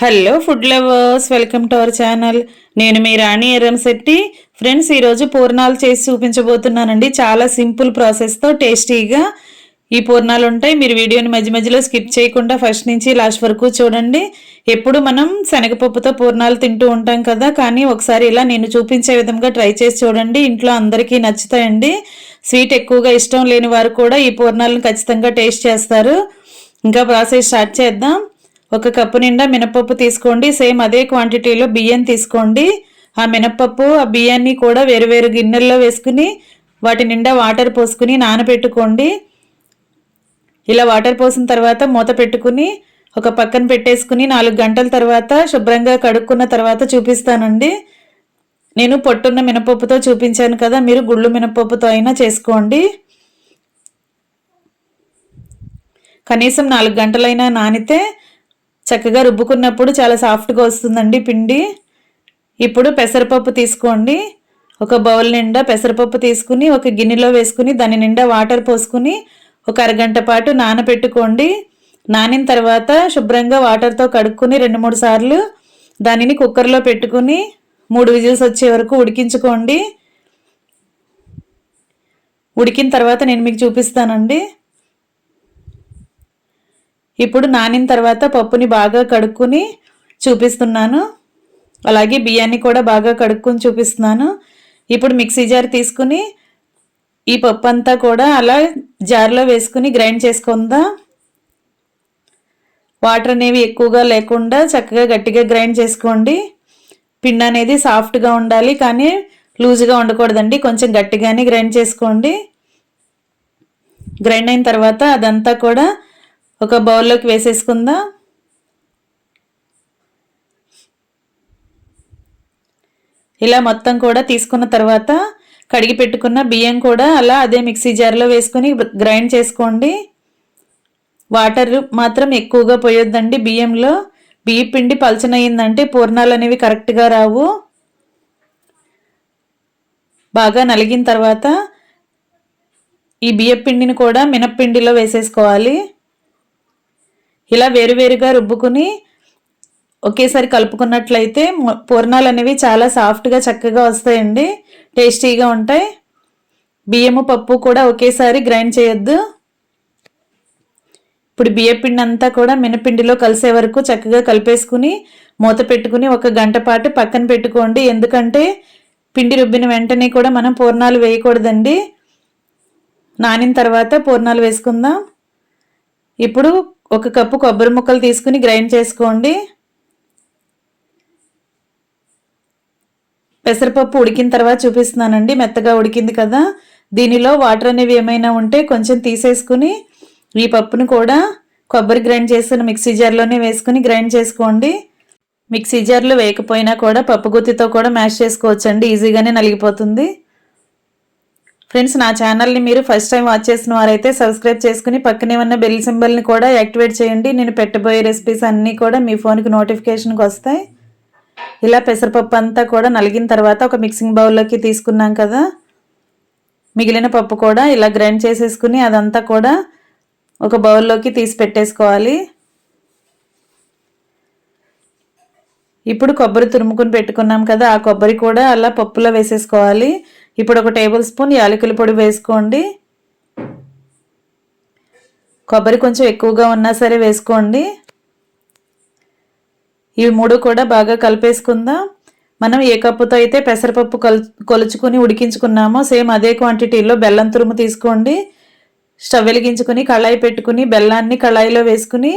Hello food lovers welcome to our channel నేను మీ రాణి Erramsetti friends ఈరోజు పూర్ణాలు చేసి చూపించబోతున్నానండి. చాలా సింపుల్ ప్రాసెస్తో టేస్టీగా ఈ పూర్ణాలు ఉంటాయి. మీరు వీడియోని మధ్య మధ్యలో స్కిప్ చేయకుండా ఫస్ట్ నుంచి లాస్ట్ వరకు చూడండి. ఎప్పుడు మనం శనగపప్పుతో పూర్ణాలు తింటూ ఉంటాం కదా కానీ ఒకసారి ఇలా నేను చూపించే విధంగా ట్రై చేసి చూడండి. ఇంట్లో అందరికీ నచ్చుతాయండి. స్వీట్ ఎక్కువగా ఇష్టం లేని వారు కూడా ఈ పూర్ణాలను ఖచ్చితంగా టేస్ట్ చేస్తారు. ఇంకా ప్రాసెస్ స్టార్ట్ చేద్దాం. ఒక కప్పు నిండా మినపప్పు తీసుకోండి. సేమ్ అదే క్వాంటిటీలో బియ్యం తీసుకోండి. ఆ మినపప్పు ఆ బియ్యాన్ని కూడా వేరు వేరు గిన్నెల్లో వేసుకుని వాటి నిండా వాటర్ పోసుకుని నానబెట్టుకోండి. ఇలా వాటర్ పోసిన తర్వాత మూత పెట్టుకుని ఒక పక్కన పెట్టేసుకుని నాలుగు గంటల తర్వాత శుభ్రంగా కడుక్కున్న తర్వాత చూపిస్తానండి. నేను పొట్టున్న మినపప్పుతో చూపించాను కదా మీరు గుళ్ళు మినపప్పుతో అయినా చేసుకోండి. కనీసం నాలుగు గంటలైనా నానితే చక్కగా రుబ్బుకున్నప్పుడు చాలా సాఫ్ట్గా వస్తుందండి పిండి. ఇప్పుడు పెసరపప్పు తీసుకోండి. ఒక బౌల్ నిండా పెసరపప్పు తీసుకుని ఒక గిన్నెలో వేసుకుని దాని నిండా వాటర్ పోసుకుని ఒక అరగంట పాటు నానబెట్టుకోండి నానిన తర్వాత శుభ్రంగా వాటర్తో కడుక్కుని రెండు మూడు సార్లు దానిని కుక్కర్లో పెట్టుకుని మూడు విజిల్స్ వచ్చే వరకు ఉడికించుకోండి. ఉడికిన తర్వాత నేను మీకు చూపిస్తానండి. ఇప్పుడు నానిన తర్వాత పప్పుని బాగా కడుక్కుని చూపిస్తున్నాను. అలాగే బియ్యాన్ని కూడా బాగా కడుక్కుని చూపిస్తున్నాను. ఇప్పుడు మిక్సీ జార్ తీసుకుని ఈ పప్పు అంతా కూడా అలా జార్లో వేసుకుని గ్రైండ్ చేసుకుందా. వాటర్ అనేవి ఎక్కువగా లేకుండా చక్కగా గట్టిగా గ్రైండ్ చేసుకోండి. పిండి అనేది సాఫ్ట్గా ఉండాలి కానీ లూజ్గా ఉండకూడదండి. కొంచెం గట్టిగానే గ్రైండ్ చేసుకోండి. గ్రైండ్ అయిన తర్వాత అదంతా కూడా ఒక బౌల్లోకి వేసేసుకుందాం? ఇలా మొత్తం కూడా తీసుకున్న తర్వాత కడిగి పెట్టుకున్న బియ్యం కూడా అలా అదే మిక్సీ జార్లో వేసుకొని గ్రైండ్ చేసుకోండి. వాటర్ మాత్రం ఎక్కువగా పోయొద్దండి. బియ్యంలో బియ్య పిండి పలచనయ్యిందంటే పూర్ణాలు అనేవి కరెక్ట్గా రావు. బాగా నలిగిన తర్వాత ఈ బియ్య పిండిని కూడా మినప్పిండిలో వేసేసుకోవాలి. ఇలా వేరువేరుగా రుబ్బుకుని ఒకేసారి కలుపుకున్నట్లయితే పూర్ణాలు అనేవి చాలా సాఫ్ట్గా చక్కగా వస్తాయండి. టేస్టీగా ఉంటాయి. బియ్యము పప్పు కూడా ఒకేసారి గ్రైండ్ చేయొద్దు. ఇప్పుడు బియ్యపిండి అంతా కూడా మినపిండిలో కలిసే వరకు చక్కగా కలిపేసుకుని మూత పెట్టుకుని ఒక గంట పాటు పక్కన పెట్టుకోండి. ఎందుకంటే పిండి రుబ్బిన వెంటనే కూడా మనం పూర్ణాలు వేయకూడదండి. నానిన తర్వాత పూర్ణాలు వేసుకుందాం. ఇప్పుడు ఒక కప్పు కొబ్బరి ముక్కలు తీసుకుని గ్రైండ్ చేసుకోండి. పెసరపప్పు ఉడికిన తర్వాత చూపిస్తున్నానండి మెత్తగా ఉడికింది కదా. దీనిలో వాటర్ అనేవి ఏమైనా ఉంటే కొంచెం తీసేసుకుని ఈ పప్పును కూడా కొబ్బరి గ్రైండ్ చేసిన మిక్సీ జార్లోనే వేసుకుని గ్రైండ్ చేసుకోండి. మిక్సీ జార్లో వేయకపోయినా కూడా పప్పు గుత్తితో కూడా మ్యాష్ చేసుకోవచ్చండి ఈజీగానే నలిగిపోతుంది. ఫ్రెండ్స్ నా ఛానల్ని మీరు ఫస్ట్ టైం వాచ్ చేసిన వారైతే సబ్స్క్రైబ్ చేసుకుని పక్కనే ఉన్న బెల్ సింబల్ని కూడా యాక్టివేట్ చేయండి. నేను పెట్టబోయే రెసిపీస్ అన్నీ కూడా మీ ఫోన్కి నోటిఫికేషన్కి వస్తాయి. ఇలా పెసరపప్పు అంతా కూడా నలిగిన తర్వాత ఒక మిక్సింగ్ బౌల్లోకి తీసుకున్నాం కదా. మిగిలిన పప్పు కూడా ఇలా గ్రైండ్ చేసేసుకుని అదంతా కూడా ఒక బౌల్లోకి తీసి పెట్టేసుకోవాలి. ఇప్పుడు కొబ్బరి తురుముకుని పెట్టుకున్నాం కదా ఆ కొబ్బరి కూడా అలా పప్పులో వేసేసుకోవాలి. ఇప్పుడు ఒక టేబుల్ స్పూన్ యాలకుల పొడి వేసుకోండి. కొబ్బరి కొంచెం ఎక్కువగా ఉన్నా సరే వేసుకోండి. ఇవి మూడు కూడా బాగా కలిపేసుకుందాం. మనం ఏ కప్పుతో అయితే పెసరపప్పు కల్ కొలుచుకుని ఉడికించుకున్నామో సేమ్ అదే క్వాంటిటీలో బెల్లం తురుము తీసుకోండి. స్టవ్ వెలిగించుకుని కళాయి పెట్టుకుని బెల్లాన్ని కళాయిలో వేసుకుని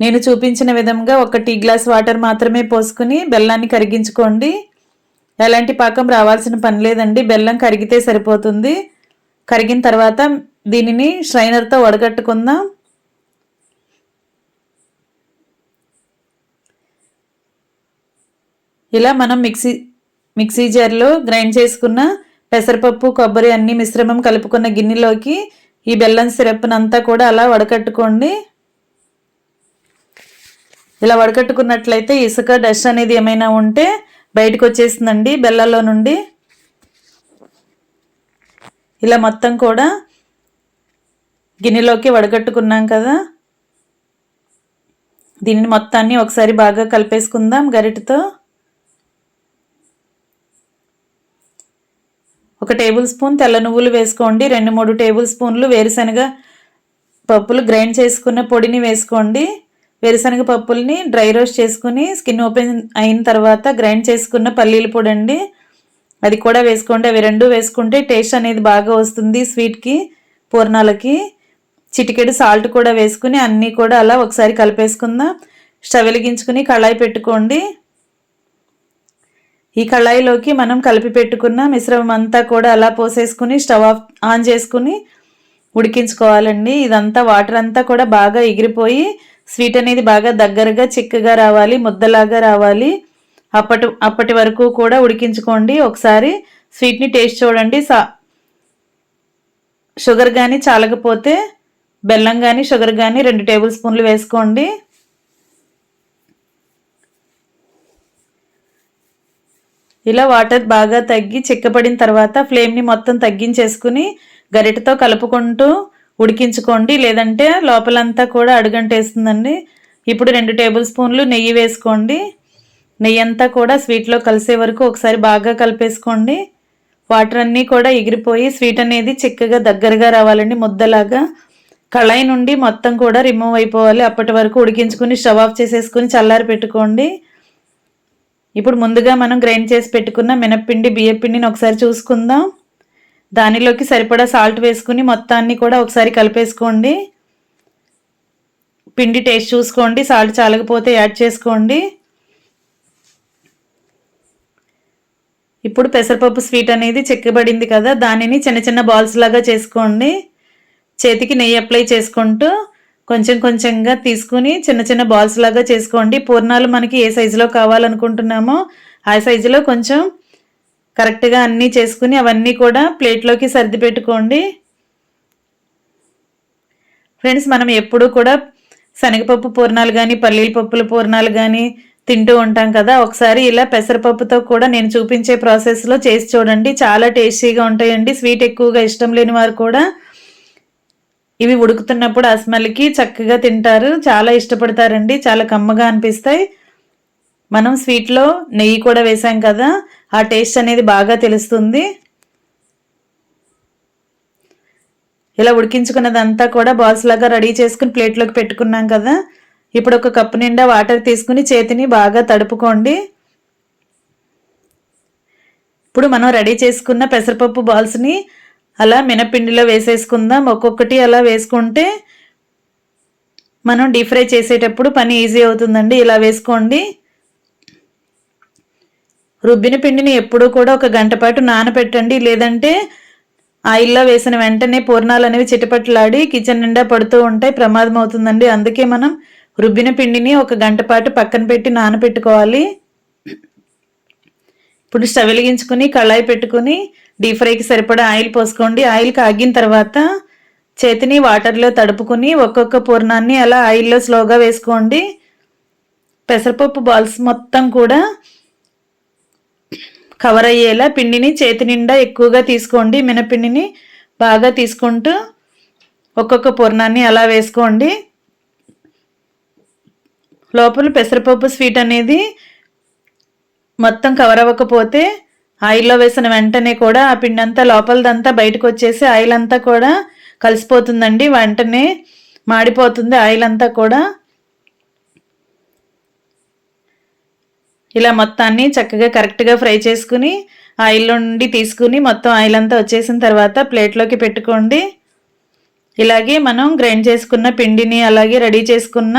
నేను చూపించిన విధంగా ఒక టీ గ్లాస్ వాటర్ మాత్రమే పోసుకుని బెల్లాన్ని కరిగించుకోండి. ఎలాంటి పాకం రావాల్సిన పని లేదండి. బెల్లం కరిగితే సరిపోతుంది. కరిగిన తర్వాత దీనిని స్ట్రైనర్తో వడగట్టుకుందాం. ఇలా మనం మిక్సీ మిక్సీ జార్లో గ్రైండ్ చేసుకున్న పెసరపప్పు కొబ్బరి అన్ని మిశ్రమం కలుపుకున్న గిన్నెలోకి ఈ బెల్లం సిరప్నంతా కూడా అలా వడకట్టుకోండి ఇలా వడకట్టుకున్నట్లయితే ఇసుక డస్ట్ అనేది ఏమైనా ఉంటే బయటకు వచ్చేసిందండి బెల్లలో నుండి. ఇలా మొత్తం కూడా గిన్నెలోకి వడగట్టుకున్నాం కదా. దీన్ని మొత్తాన్ని ఒకసారి బాగా కలిపేసుకుందాం గరిటతో. ఒక టేబుల్ స్పూన్ తెల్ల నువ్వులు వేసుకోండి. రెండు మూడు టేబుల్ స్పూన్లు వేరుశనగ పప్పులు గ్రైండ్ చేసుకున్న పొడిని వేసుకోండి. వేరుశనగ పప్పుల్ని డ్రై రోస్ట్ చేసుకుని స్కిన్ ఓపెన్ అయిన తర్వాత గ్రైండ్ చేసుకున్న పల్లీల పొడి అండి అది కూడా వేసుకోండి. అవి రెండు వేసుకుంటే టేస్ట్ అనేది బాగా వస్తుంది స్వీట్కి పూర్ణాలకి. చిటికెడు సాల్ట్ కూడా వేసుకుని అన్నీ కూడా అలా ఒకసారి కలిపేసుకుందాం. స్టవ్ వెలిగించుకుని కళాయి పెట్టుకోండి. ఈ కళాయిలోకి మనం కలిపి పెట్టుకున్న మిశ్రమం అంతా కూడా అలా పోసేసుకుని స్టవ్ ఆఫ్ ఆన్ చేసుకుని ఉడికించుకోవాలండి. ఇదంతా వాటర్ అంతా కూడా బాగా ఎగిరిపోయి స్వీట్ అనేది బాగా దగ్గరగా చిక్కగా రావాలి ముద్దలాగా రావాలి. అప్పటి అప్పటి వరకు కూడా ఉడికించుకోండి. ఒకసారి స్వీట్ని టేస్ట్ చూడండి. సా షుగర్ కానీ చాలకపోతే బెల్లం కానీ షుగర్ కానీ రెండు టేబుల్ స్పూన్లు వేసుకోండి. ఇలా వాటర్ బాగా తగ్గి చిక్కపడిన తర్వాత ఫ్లేమ్ని మొత్తం తగ్గించేసుకుని గరిటతో కలుపుకుంటూ ఉడికించుకోండి. లేదంటే లోపలంతా కూడా అడుగంటేస్తుందండి. ఇప్పుడు రెండు టేబుల్ స్పూన్లు నెయ్యి వేసుకోండి. నెయ్యి అంతా కూడా స్వీట్లో కలిసే వరకు ఒకసారి బాగా కలిపేసుకోండి. వాటర్ అన్నీ కూడా ఎగిరిపోయి స్వీట్ అనేది చిక్కగా దగ్గరగా రావాలండి ముద్దలాగా. కళాయి నుండి మొత్తం కూడా రిమూవ్ అయిపోవాలి. అప్పటి వరకు ఉడికించుకుని స్టవ్ ఆఫ్ చేసేసుకుని చల్లారి పెట్టుకోండి. ఇప్పుడు ముందుగా మనం గ్రైండ్ చేసి పెట్టుకున్న మినప్పిండి బియ్యపిండిని ఒకసారి చూసుకుందాం. దానిలోకి సరిపడా సాల్ట్ వేసుకుని మొత్తాన్ని కూడా ఒకసారి కలిపేసుకోండి. పిండి టేస్ట్ చూసుకోండి సాల్ట్ చాలకపోతే యాడ్ చేసుకోండి. ఇప్పుడు పెసరపప్పు స్వీట్ అనేది చెక్కబడింది కదా దానిని చిన్న చిన్న బాల్స్ లాగా చేసుకోండి. చేతికి నెయ్యి అప్లై చేసుకుంటూ కొంచెం కొంచెంగా తీసుకుని చిన్న చిన్న బాల్స్ లాగా చేసుకోండి. పూర్ణాలు మనకి ఏ సైజులో కావాలనుకుంటున్నామో ఆ సైజులో కొంచెం కరెక్ట్గా అన్నీ చేసుకుని అవన్నీ కూడా ప్లేట్లోకి సర్ది పెట్టుకోండి. ఫ్రెండ్స్ మనం ఎప్పుడూ కూడా శనగపప్పు పూర్ణాలు కానీ పల్లీల పప్పుల పూర్ణాలు కానీ తింటూ ఉంటాం కదా. ఒకసారి ఇలా పెసరపప్పుతో కూడా నేను చూపించే ప్రాసెస్లో చేసి చూడండి. చాలా టేస్టీగా ఉంటాయండి. స్వీట్ ఎక్కువగా ఇష్టం లేని వారు కూడా ఇవి ఉడుకుతున్నప్పుడు ఆ స్మెల్కి చక్కగా తింటారు. చాలా ఇష్టపడతారండి. చాలా కమ్మగా అనిపిస్తాయి. మనం స్వీట్లో నెయ్యి కూడా వేసాం కదా. ఆ టేస్ట్ అనేది బాగా తెలుస్తుంది. ఇలా ఉడికించుకున్నదంతా కూడా బాల్స్ లాగా రెడీ చేసుకుని ప్లేట్లోకి పెట్టుకున్నాం కదా. ఇప్పుడు ఒక కప్పు నిండా వాటర్ తీసుకుని చేతిని బాగా తడుపుకోండి. ఇప్పుడు మనం రెడీ చేసుకున్న పెసరపప్పు బాల్స్ని అలా మినపిండిలో వేసేసుకుందాం. ఒక్కొక్కటి అలా వేసుకుంటే మనం డీప్ ఫ్రై చేసేటప్పుడు పని ఈజీ అవుతుందండి. ఇలా వేసుకోండి. రుబ్బిన పిండిని ఎప్పుడూ కూడా ఒక గంట పాటు నానబెట్టండి లేదంటే ఆయిల్లో వేసిన వెంటనే పూర్ణాలు అనేవి చిటపట్లాడి కిచెన్ నిండా పడుతూ ఉంటాయి. ప్రమాదం అవుతుందండి. అందుకే మనం రుబ్బిన పిండిని ఒక గంట పాటు పక్కన పెట్టి నానబెట్టుకోవాలి ఇప్పుడు స్టవ్ వెలిగించుకుని కళాయి పెట్టుకుని డీప్ ఫ్రైకి సరిపడా ఆయిల్ పోసుకోండి. ఆయిల్ కాగిన తర్వాత చేతిని వాటర్లో తడుపుకుని ఒక్కొక్క పూర్ణాన్ని అలా ఆయిల్లో స్లోగా వేసుకోండి. పెసరపప్పు బాల్స్ మొత్తం కూడా కవర్ అయ్యేలా పిండిని చేతి నిండా ఎక్కువగా తీసుకోండి మినపిండిని బాగా తీసుకుంటూ ఒక్కొక్క పూర్ణాన్ని అలా వేసుకోండి. లోపల పెసరపప్పు స్వీట్ అనేది మొత్తం కవర్ అవ్వకపోతే ఆయిల్లో వేసిన వెంటనే కూడా ఆ పిండి అంతా లోపలదంతా బయటకు వచ్చేసి ఆయిల్ అంతా కూడా కలిసిపోతుందండి వెంటనే మాడిపోతుంది ఆయిల్ అంతా కూడా ఇలా మొత్తాన్ని చక్కగా కరెక్ట్గా ఫ్రై చేసుకుని ఆయిల్ నుండి తీసుకుని మొత్తం ఆయిల్ అంతా వచ్చేసిన తర్వాత ప్లేట్లోకి పెట్టుకోండి. ఇలాగే మనం గ్రైండ్ చేసుకున్న పిండిని అలాగే రెడీ చేసుకున్న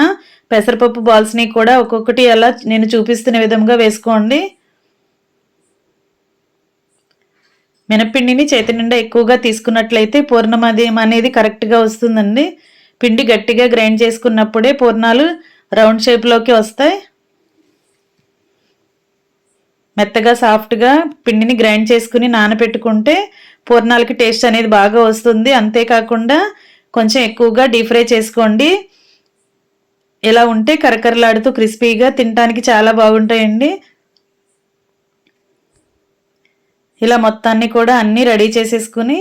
పెసరపప్పు బాల్స్ని కూడా ఒక్కొక్కటి అలా నేను చూపిస్తున్న విధంగా వేసుకోండి. మినపిండిని చేతి నిండా ఎక్కువగా తీసుకున్నట్లయితే పూర్ణమదయం అనేది కరెక్ట్గా వస్తుందండి. పిండి గట్టిగా గ్రైండ్ చేసుకున్నప్పుడే పూర్ణాలు రౌండ్ షేప్లోకి వస్తాయి. మెత్తగా సాఫ్ట్గా పిండిని గ్రైండ్ చేసుకుని నానబెట్టుకుంటే పూర్ణాలకి టేస్ట్ అనేది బాగా వస్తుంది. అంతేకాకుండా కొంచెం ఎక్కువగా డీప్ ఫ్రై చేసుకోండి. ఇలా ఉంటే కరకరలాడుతూ క్రిస్పీగా తినడానికి చాలా బాగుంటాయండి. ఇలా మొత్తాన్ని కూడా అన్నీ రెడీ చేసేసుకుని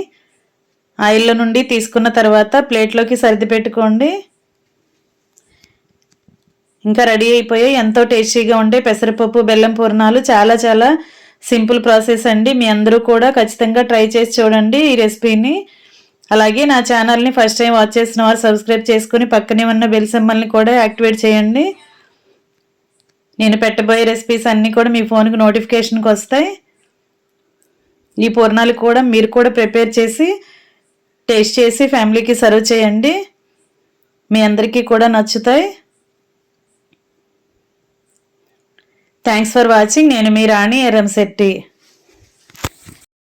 ఆయిల్లో నుండి తీసుకున్న తర్వాత ప్లేట్లోకి సర్ది పెట్టుకోండి. ఇంకా రెడీ అయిపోయాయి. ఎంతో టేస్టీగా ఉండే పెసరపప్పు బెల్లం పూర్ణాలు చాలా చాలా సింపుల్ ప్రాసెస్ అండి. మీ అందరూ కూడా ఖచ్చితంగా ట్రై చేసి చూడండి ఈ రెసిపీని. అలాగే నా ఛానల్ని ఫస్ట్ టైం వాచ్ చేసిన వారు సబ్స్క్రైబ్ చేసుకుని పక్కనే ఉన్న బెల్ సింబల్ని కూడా యాక్టివేట్ చేయండి. నేను పెట్టబోయే రెసిపీస్ అన్నీ కూడా మీ ఫోన్కి నోటిఫికేషన్కి వస్తాయి. ఈ పూర్ణాలు కూడా మీరు కూడా ప్రిపేర్ చేసి టేస్ట్ చేసి ఫ్యామిలీకి సర్వ్ చేయండి. మీ అందరికీ కూడా నచ్చుతాయి. థ్యాంక్స్ ఫర్ వాచింగ్ నేను మీ రాణి ఎర్రంశెట్టి